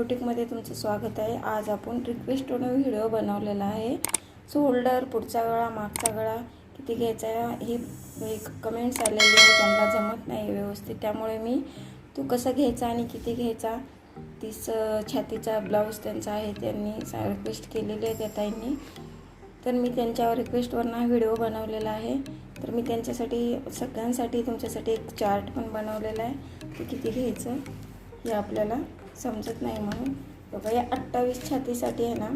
बुटीकमध्ये तुमचं स्वागत आहे. आज आपण रिक्वेस्टवरून व्हिडिओ बनवलेला आहे. शोल्डर पुढचा गळा मागचा गळा किती घ्यायचा आहे एक कमेंट्स आलेली आहे. त्यांना जमत नाही व्यवस्थित. त्यामुळे मी तू कसा घ्यायचा आणि किती घ्यायचा? तीस छातीचा ब्लाऊज त्यांचा आहे. त्यांनी रिक्वेस्ट केलेली आहे त्या ताईंनी. तर मी त्यांच्या रिक्वेस्टवरनं हा व्हिडिओ बनवलेला आहे. तर मी त्यांच्यासाठी सगळ्यांसाठी तुमच्यासाठी एक चार्ट पण बनवलेला आहे. ते किती घ्यायचं हे आपल्याला समजत नाही म्हणून. बघा या अठ्ठावीस छातीसाठी आहे ना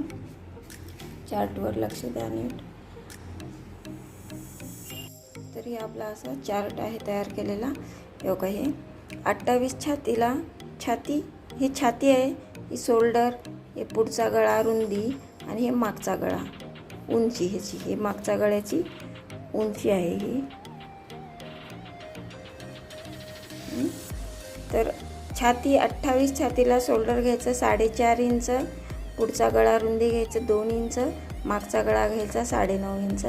चार्टवर लक्ष द्या नीट. तर हे आपला असा चार्ट आहे तयार केलेला. योगा बघा हे अठ्ठावीस छातीला छाती ही छाती आहे ही शोल्डर हे पुढचा गळा रुंदी आणि हे मागचा गळा उंची ह्याची. हे मागच्या गळ्याची उंची आहे ही. तर छाती अठ्ठावीस छातीला शोल्डर घ्यायचं साडेचार इंच. पुढचा गळा रुंदी घ्यायचं दोन इंच. मागचा गळा घ्यायचा साडेनऊ इंच.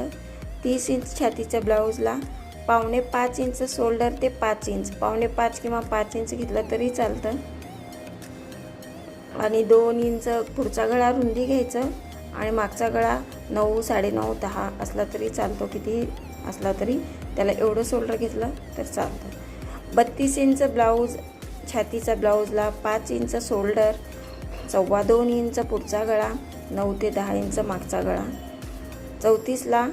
तीस इंच छातीच्या ब्लाऊजला. पावणे पाच इंच शोल्डर ते पाच इंच. पावणे पाच किंवा पाच इंच घेतलं तरी चालतं. आणि दोन इंच पुढचा गळा रुंदी घ्यायचं. आणि मागचा गळा नऊ साडेनऊ दहा असला तरी चालतो. किती असला तरी त्याला एवढं शोल्डर घेतलं तर चालतं. बत्तीस इंच ब्लाऊज छातीचा ब्लाऊजला पाच इंच शोल्डर सव्वा दोन इंच पुढचा गळा नऊ ते दहा इंच मागचा गळा. चौतीसला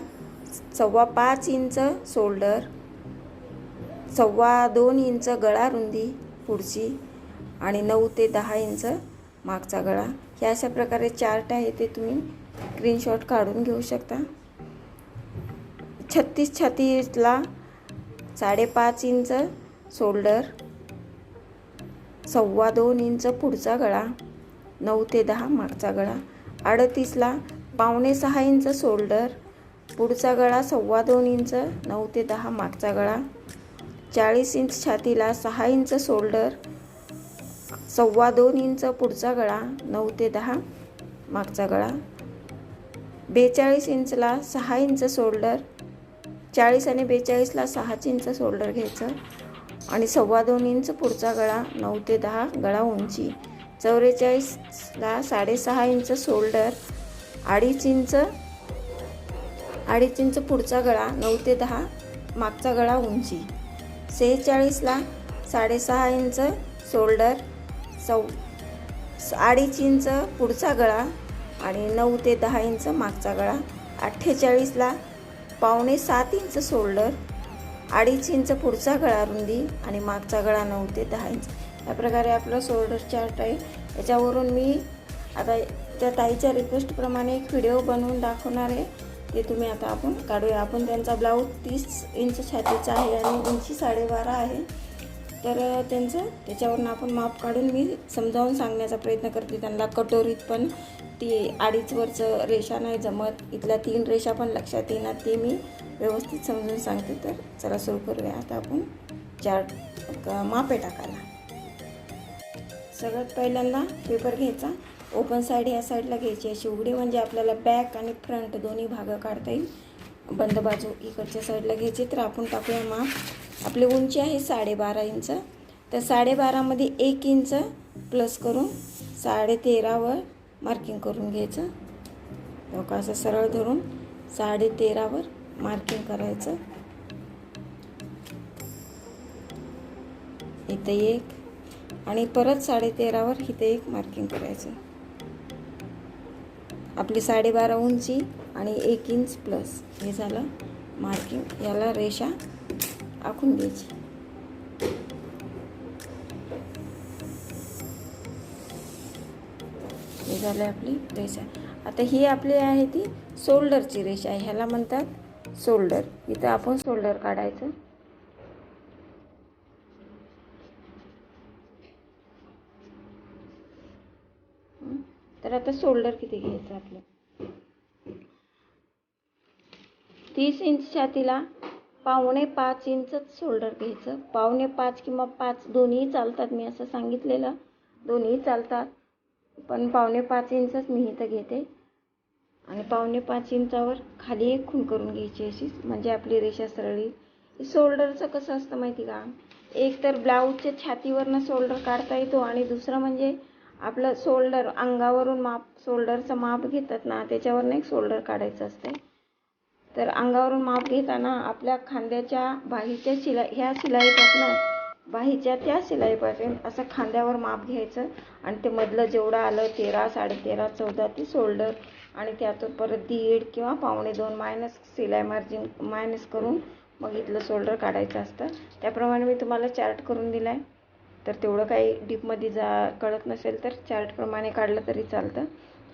सव्वा पाच इंच शोल्डर सव्वा दोन इंच गळा रुंदी पुढची आणि नऊ ते दहा इंच मागचा गळा. हे अशा प्रकारे चार्ट आहे ते तुम्ही स्क्रीनशॉट काढून घेऊ शकता. छत्तीस छत्तीसला साडेपाच इंच शोल्डर सव्वा दोन इंच पुढचा गळा नऊ ते दहा मागचा गळा अडतीसला पावणे सहा इंच शोल्डर पुढचा गळा सव्वा दोन इंच नऊ ते दहा मागचा गळा चाळीस इंच छातीला सहा इंच शोल्डर सव्वा दोन इंच पुढचा गळा नऊ ते दहा मागचा गळा बेचाळीस इंचला सहा इंच शोल्डर चाळीस आणि बेचाळीसला सहाच इंच शोल्डर घ्यायचं. आणि सव्वा दोन इंच पुढचा गळा नऊ ते दहा गळा उंची. चौवेचाळीसला साडेसहा इंच शोल्डर अडीच इंच अडीच इंच पुढचा गळा नऊ ते दहा मागचा गळा उंची. सेहेचाळीसला साडेसहा इंच शोल्डर सौ अडीच इंच पुढचा गळा आणि नऊ ते दहा इंच मागचा गळा. अठ्ठेचाळीसला पावणे सात इंच शोल्डर अडीच इंच पुढचा गळा रुंदी आणि मागचा गळा नऊ ते दहा इंच. या प्रकारे आपलं शोल्डर चार्ट आहे. याच्यावरून मी आता त्या ताईच्या रिक्वेस्टप्रमाणे एक व्हिडिओ बनवून दाखवणार आहे. ते तुम्ही आता आपण काढूया. आपण त्यांचा ब्लाऊज तीस इंच छातीचा आहे आणि उंची साडेबारा आहे. तर त्यांचं त्याच्यावरून आपण माप काढून मी समजावून सांगण्याचा प्रयत्न करते. त्यांना कटोरीत पण ती अडीचवरचं रेषा नाही जमत. इथल्या तीन रेषा पण लक्षात येणार ते मी. व्यवस्थित समजून सांगते तर. चला सुरू करूया. आता आपण चार मापे टाकायला. सगळ्यात पहिल्यांदा पेपर घ्यायचा. ओपन साईड या साईडला घ्यायची. अशी उघडी म्हणजे आपल्याला बॅक आणि फ्रंट दोन्ही भागं काढता येईल. बंद बाजू इकडच्या साईडला घ्यायची. तर आपण टाकूया माप. आपली उंची आहे साडेबारा इंच. तर साडेबारामध्ये एक इंच प्लस करून साडेतेरावर मार्किंग करून घ्यायचं. लोक असं सरळ धरून साडेतेरावर मार्किंग करायचं. इथं एक आणि परत साडे तेरावर इथे एक मार्किंग करायचं. आपली साडेबारा उंची आणि एक इंच प्लस हे झालं मार्किंग याला रेषा आखून द्यायची हे झालं आपली रेषा. आता ही आपली आहे ती शोल्डरची रेषा. ह्याला म्हणतात शोल्डर इथं आपण शोल्डर काढायचं. तर आता शोल्डर किती घ्यायचं आपलं? तीस इंच छातीला पावणे पाच इंचच शोल्डर घ्यायचं. पावणे पाच किंवा पाच दोन्ही चालतात मी असं सांगितलेलं. दोन्ही चालतात. पण पावणे पाच इंचच मी इथं घेते. आणि पावणे पाच इंचावर खाली एक खूण करून घ्यायची अशी म्हणजे आपली रेषा सरळ येईल. शोल्डरचं कसं असतं माहिती का? एक तर ब्लाऊजच्या छातीवरनं शोल्डर काढता येतो आणि दुसरं म्हणजे आपलं शोल्डर अंगावरून माप शोल्डरचं माप घेतात ना त्याच्यावरनं एक शोल्डर काढायचं असते तर अंगावरून माप घेताना आपल्या खांद्याच्या बाहीच्या शिलाई ह्या शिलाईपासून बाहीच्या त्या शिलाईपासून असं खांद्यावर माप घ्यायचं आणि ते मधलं जेवढं आलं तेरा साडेतेरा चौदा ती शोल्डर आणि त्यातून परत दीड किंवा पावणे दोन मायनस शिलाई मार्जिन मायनस करून मग इथलं शोल्डर काढायचं असतं. त्याप्रमाणे मी तुम्हाला चार्ट करून दिला आहे तर तेवढं काही डीपमध्ये जा कळत नसेल तर चार्टप्रमाणे काढलं तरी चालतं.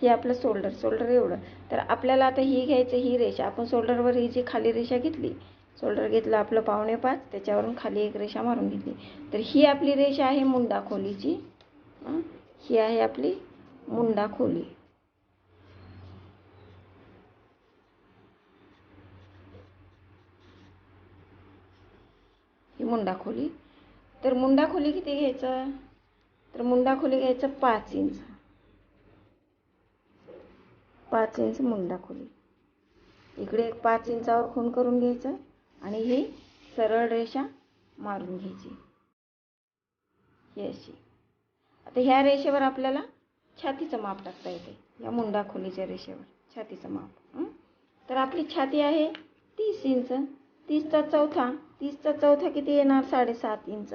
हे आपलं शोल्डर शोल्डर एवढं. तर आपल्याला आता ही घ्यायचं ही रेषा. आपण शोल्डरवर ही जी खाली रेषा घेतली शोल्डर घेतलं आपलं पावणे पाच त्याच्यावरून खाली एक रेषा मारून घेतली. तर ही आपली रेषा आहे मुंडा खोलीची. ही आहे आपली मुंडा खोली ही मुंडा खोली तर मुंडा खोली किती घ्यायचं? तर मुंडा खोली घ्यायचं पाच इंच. पाच इंच मुंडा खोली इकडे एक पाच इंचावर खून करून घ्यायचं आणि ही सरळ रेषा मारून घ्यायची. ही अशी. आता ह्या रेषेवर आपल्याला छातीचं माप टाकता येते. या मुंडा खोलीच्या रेषेवर छातीचं माप. तर आपली छाती आहे तीस इंच. तीसचा चौथा तीसचा चौथा किती येणार? साडेसात इंच.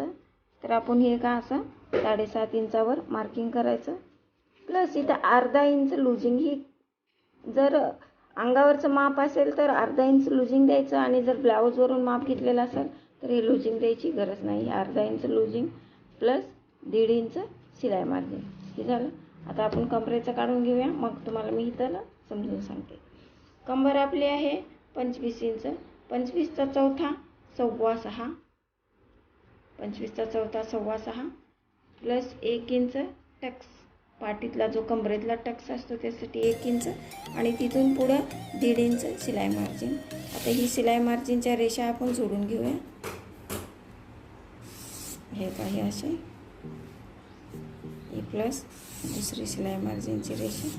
तर आपण हे का असं साडेसात इंचावर मार्किंग करायचं. प्लस इथं अर्धा इंच लुजिंग ही जर अंगावरचं माप असेल तर अर्धा इंच लुजिंग द्यायचं आणि जर ब्लाऊजवरून माप घेतलेलं असेल तर हे लुजिंग द्यायची गरज नाही. अर्धा इंच लुजिंग प्लस दीड इंच शिलाई मार्जिन. हे झालं. आता आपण कमरेचं काढून घेऊया. मग तुम्हाला मी इथं समजून सांगते. कंबर आपली आहे पंचवीस इंच. पंचवीसचा चौथा सव्वा सहा. पंचवीसचा चौथा सव्वा सहा. प्लस एक इंच टक्स. पाठीतला जो कमरेतला टक्स असतो त्यासाठी एक इंच आणि तिथून पुढं दीड इंच शिलाई मार्जिन आता ही शिलाई मार्जिनच्या रेषा आपण जोडून घेऊया. हे काही असे. ही प्लस दुसरी शिलाई मार्जिनची रेषा.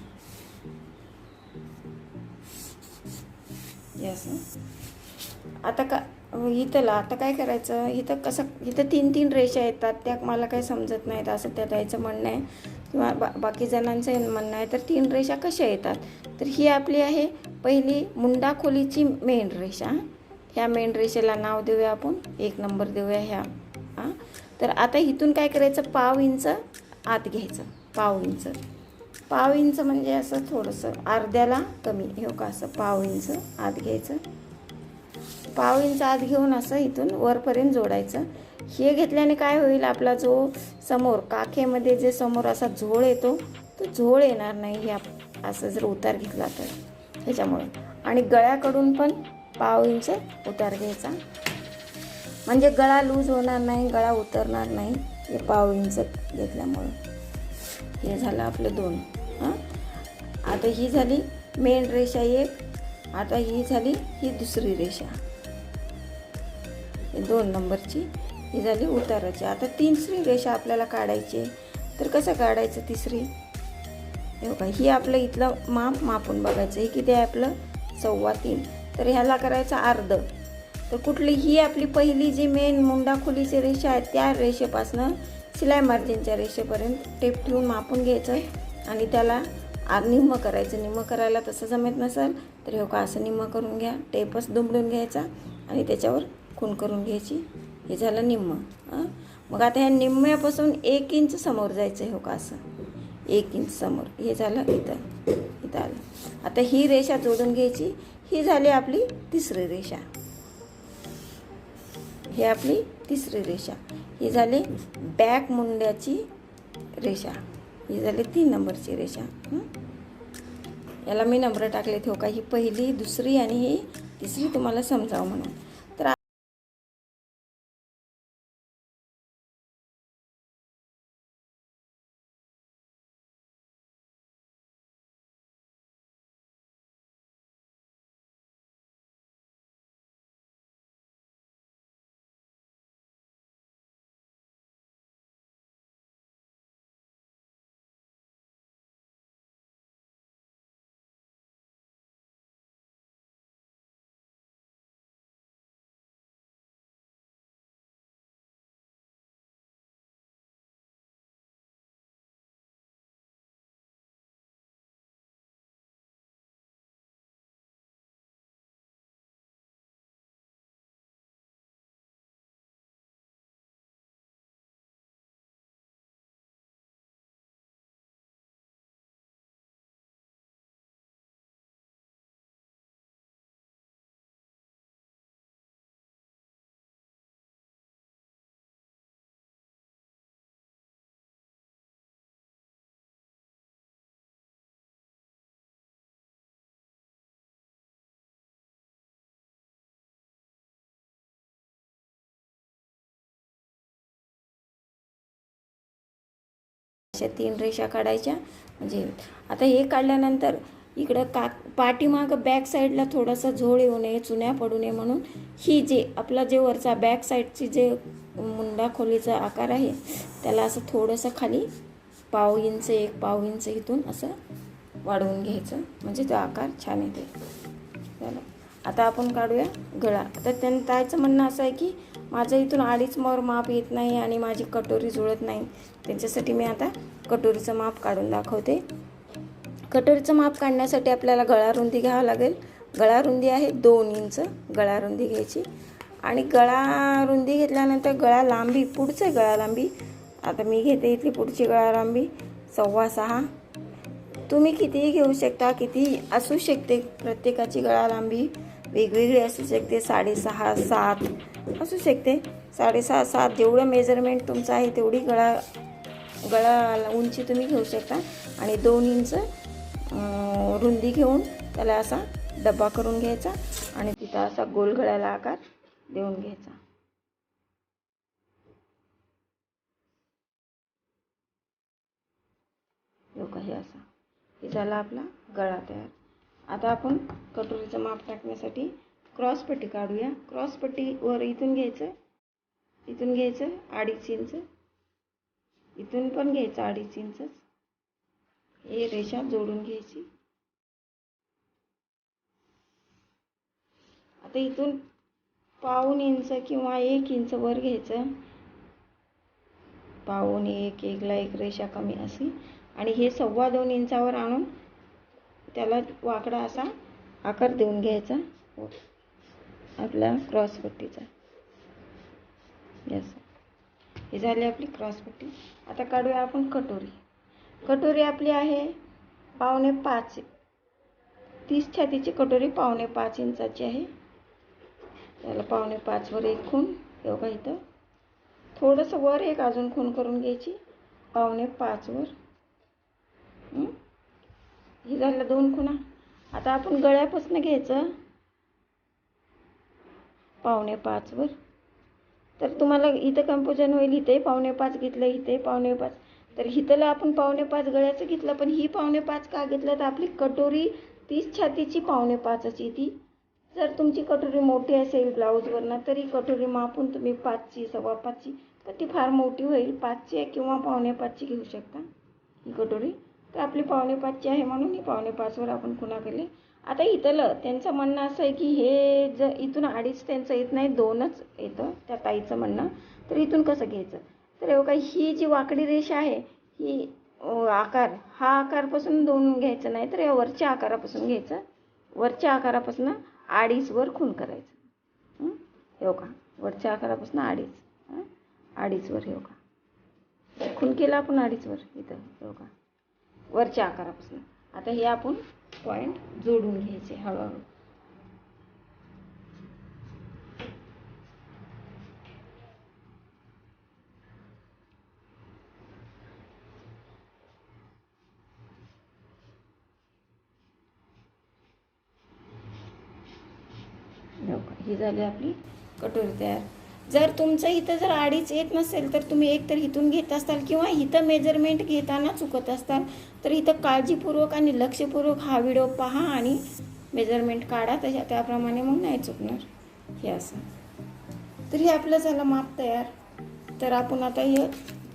हे असं. आता का इथंला आता काय करायचं? इथं कसं इथं तीन तीन रेषा येतात. त्या मला काही समजत नाहीत असं त्या ताईचं म्हणणं आहे. किंवा बा बाकी जणांचं म्हणणं आहे. तर तीन रेषा कशा येतात? तर ही आपली आहे पहिली मुंडा खोलीची मेन रेषा. ह्या मेन रेषेला नाव देऊया आपण. एक नंबर देऊया ह्या. हां? तर आता इथून काय करायचं? पाव इंच आत घ्यायचं. पाव इंच. पाव इंच म्हणजे असं थोडंसं अर्ध्याला कमी. हे का असं पाव इंच आत घ्यायचं. पाव इंच आत घेऊन असं इथून वरपर्यंत जोडायचं. हे घेतल्याने काय होईल आपला जो समोर काखेमध्ये जे समोर असा झोळ येतो तो झोळ येणार नाही या असं जर उतार घेतला तर. ह्याच्यामुळे. आणि गळ्याकडून पण पाव इंच उतार घ्यायचा. म्हणजे गळा लूज होणार नाही गळा उतरणार नाही हे पाव इंच घेतल्यामुळं. हे झालं आपलं दोन. हां? आता ही झाली मेन रेषा एक. आता ही झाली ही दुसरी रेषा. दोन नंबरची ही झाली उताराची. आता तिसरी रेषा आपल्याला काढायची आहे. तर कसं काढायचं तिसरी हे बघा ही आपलं इथलं माप मापून बघायचं हे किती आहे आपलं सव्वा तीन. तर ह्याला करायचं अर्ध. तर कुठली ही आपली पहिली जी मेन मुंडाखोलीची रेषा आहे त्या रेषेपासनं शिलाई मार्जिनच्या रेषेपर्यंत टेप ठेवून मापून घ्यायचं आणि त्याला निम्म करायचं. निम्म करायला तसं जमत नसेल तर हे का असं निम्म करून घ्या. टेपच दुमडून घ्यायचा आणि त्याच्यावर खून करून घ्यायची. हे झालं निम्म हां? मग आता ह्या निम्म्यापासून एक इंच समोर जायचं आहे हो का असं? एक इंच समोर. हे झालं इथं. इथं आलं. आता ही रेषा जोडून घ्यायची. ही झाली आपली तिसरी रेषा. हे आपली तिसरी रेषा. ही झाली बॅक मुंड्याची रेषा. ही झाली तीन नंबरची रेषा. याला मी नंबर टाकले हो का? ही पहिली दुसरी आणि ही तिसरी तुम्हाला समजावं म्हणून. अशा तीन रेषा काढायच्या. म्हणजे आता हे काढल्यानंतर इकडं का पाठीमागं बॅक साईडला थोडासा झोळ येऊ नये चुन्या पडू नये म्हणून ही जे आपला जे वरचा बॅक साईडची जे मुंडा खोलीचा आकार आहे त्याला असं थोडंसं खाली पाव इंच एक पाव इंच इथून असं वाढवून घ्यायचं. म्हणजे तो आकार छान येते चला आता आपण काढूया गळा. तर त्यांनी त्याचं म्हणणं असं आहे की माझं इथून अडीच मोर माप येत नाही आणि माझी कटोरी जुळत नाही. त्यांच्यासाठी मी आता कटोरीचं माप काढून दाखवते. कटोरीचं माप काढण्यासाठी आपल्याला गळा रुंदी घ्यावं लागेल. गळा रुंदी आहे दोन इंच गळा रुंदी घ्यायची. आणि गळा रुंदी घेतल्यानंतर गळा लांबी पुढचं गळा लांबी. आता मी घेते इथली पुढची गळा लांबी सव्वा सहा. तुम्ही कितीही घेऊ शकता किती असू शकते प्रत्येकाची गळा लांबी वेगवेगळी असू शकते साडेसहा सात. असू शकते. साडेसहा सात जेवढं मेजरमेंट तुमचं आहे तेवढी गळा गळा उंची तुम्ही घेऊ शकता. आणि दोन इंच रुंदी घेऊन त्याला असा डब्बा करून घ्यायचा आणि तिथं असा गोल गळ्याला आकार देऊन घ्यायचा. लोक हे असा. हे झाला आपला गळा तयार. आता आपण कटोरीचं माप टाकण्यासाठी क्रॉसपट्टी काढूया. क्रॉसपट्टीवर इथून घ्यायचं इथून घ्यायचं अडीच इंच. इथून पण घ्यायचं अडीच इंचच. हे रेषा जोडून घ्यायची. आता इथून पाऊन इंच किंवा एक इंच वर घ्यायचं. पाऊन एक एकला एक रेषा कमी अशी. आणि हे सव्वा दोन इंचावर आणून त्याला वाकडा असा आकार देऊन घ्यायचा. आपला क्रॉसपट्टीचा यस ही झाली आपली क्रॉसपट्टी आता काढूया आपण कटोरी. कटोरी आपली आहे पावणे पाच. तीस छातीची कटोरी पावणे पाच इंचाची आहे. त्याला पावणे पाचवर एक खून एवढा इथं? थोडंसं वर एक अजून खून करून घ्यायची. पावणे पाचवर ही? हे झालं दोन खुणा. आता आपण गळ्यापासून घ्यायचं. पावणे पाचवर तर तुम्हाला इथं कंपोजन होईल इथे पावणे पाच घेतलं इथे पावणे पाच. तर इथलं आपण पावणे पाच गळ्याचं घेतलं पण ही पावणे पाच का घेतलं? तर आपली कटोरी तीस छातीची पावणे पाचची ती. जर तुमची कटोरी मोठी असेल ब्लाऊजवरनं तरी कटोरी मापून तुम्ही पाचची सव्वा पाचची पण ती फार मोठी होईल. पाचची किंवा पावणे पाचची घेऊ शकता ही कटोरी. तर आपली पावणे पाचची आहे म्हणून ही पावणे पाचवर आपण कुणाकडे आता इथलं त्यांचं म्हणणं असं आहे की हे जर इथून अडीच त्यांचं येत नाही दोनच येतं त्या ताईचं म्हणणं तर इथून कसं घ्यायचं? तर एवढं काय ही जी वाकडी रेषा आहे ही आकार हा आकारपासून दोन घ्यायचं नाही तर या वरच्या आकारापासून घ्यायचं. वरच्या आकारापासून अडीचवर खून करायचं. हं? का वरच्या आकारापासून अडीच अडीचवर हे का खून केला आपण अडीचवर इथं हे का वरच्या आकारापासून. आता हे आपण पॉईंट जोडून घ्यायचे हळूहळू. ही झाली आपली कटोरी तयार. जर तुमचं इथं जर अडीच येत नसेल तर तुम्ही एक तर इथून घेत असताल किंवा इथं मेजरमेंट घेताना चुकत असताल तर इथं काळजीपूर्वक आणि लक्षपूर्वक हा व्हिडिओ पहा आणि मेजरमेंट काढा. तशा त्याप्रमाणे मग नाही चुकणार. हे असं. तर हे आपलं झालं माप तयार. तर आपण आता हे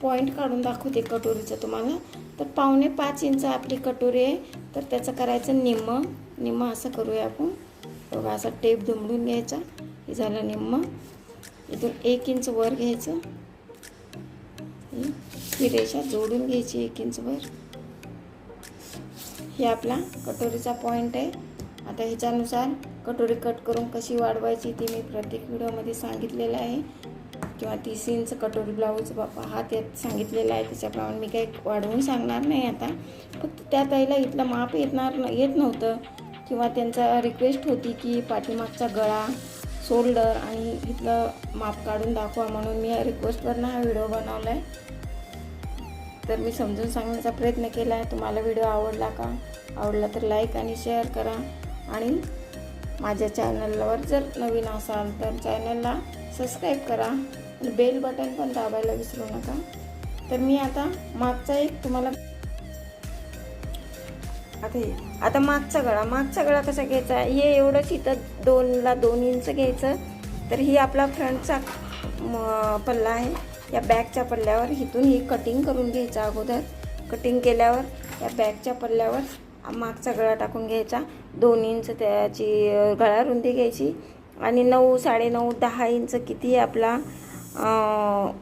पॉईंट काढून दाखवते कटोरीचं तुम्हाला. तर पावणे पाच इंच आपली कटोरी आहे. तर त्याचं करायचं निम्म. निम्म असं करूया आपण. बघा असा टेप दुमडून घ्यायचा. हे झालं निम्म. इथून एक इंच वर घ्यायचं. ही- रेषा जोडून घ्यायची एक इंच वर. हे आपला कटोरीचा पॉईंट आहे. आता ह्याच्यानुसार कटोरी कट करून कशी वाढवायची ती मी प्रत्येक व्हिडिओमध्ये सांगितलेलं आहे. किंवा तीस इंच कटोरी ब्लाऊज बापा हा त्यात सांगितलेला आहे. त्याच्याप्रमाणे मी काही वाढवून सांगणार नाही आता. फक्त त्या ताईला इथलं माप येणार येत नव्हतं. किंवा त्यांचा रिक्वेस्ट होती की पाठीमागचा गळा शोल्डर आणि इथलं माप काढून दाखवा म्हणून मी रिक्वेस्ट रिक्वेस्टवरनं हा व्हिडिओ बनवला आहे तर मी समजून सांगण्याचा प्रयत्न केला. आहे तुम्हाला व्हिडिओ आवडला का? आवडला तर लाईक आणि शेअर करा. आणि माझ्या चॅनलवर जर नवीन असाल तर चॅनलला सबस्क्राईब करा. आणि बेल बटन पण दाबायला विसरू नका. तर मी आता मागचा एक तुम्हाला आता हे आता मागचा गळा मागचा गळा कसा घ्यायचा? हे एवढंच इथं दोनला दोन इंच घ्यायचं तर ही आपला फ्रंटचा म, पल्ला आहे. या बॅगच्या पल्ल्यावर इथून ही कटिंग करून घ्यायचा अगोदर. कटिंग केल्यावर या बॅगच्या पल्ल्यावर मागचा गळा टाकून घ्यायचा. दोन इंच त्याची गळा रुंदी घ्यायची. आणि नऊ साडेनऊ दहा इंच किती आपला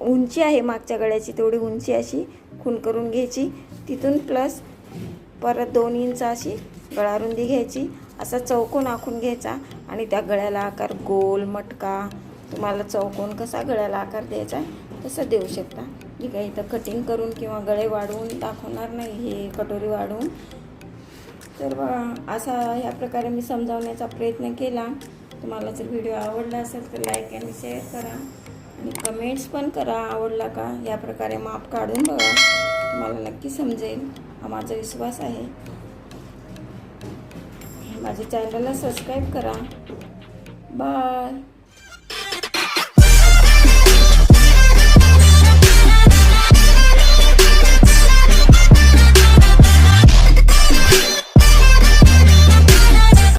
उंची आहे मागच्या गळ्याची तेवढी उंची अशी खून करून घ्यायची. तिथून प्लस परत दोन इंच अशी गळारुंदी घ्यायची. असा चौकोन आखून घ्यायचा आणि त्या गळ्याला आकार गोल मटका तुम्हाला चौकोन कसा गळ्याला आकार द्यायचा तसं देऊ शकता. मी काही इथं कटिंग करून किंवा गळे वाढवून दाखवणार नाही हे कटोरी वाढवून. तर बघा असा ह्या प्रकारे मी समजावण्याचा प्रयत्न केला. तुम्हाला जर व्हिडिओ आवडला असेल तर लाईक आणि शेअर करा. आणि कमेंट्स पण करा आवडला का? या प्रकारे माप काढून बघा. तुम्हाला नक्की समजेल. हा माझा विश्वास आहे. माझ्या चॅनलला सबस्क्राईब करा. बाय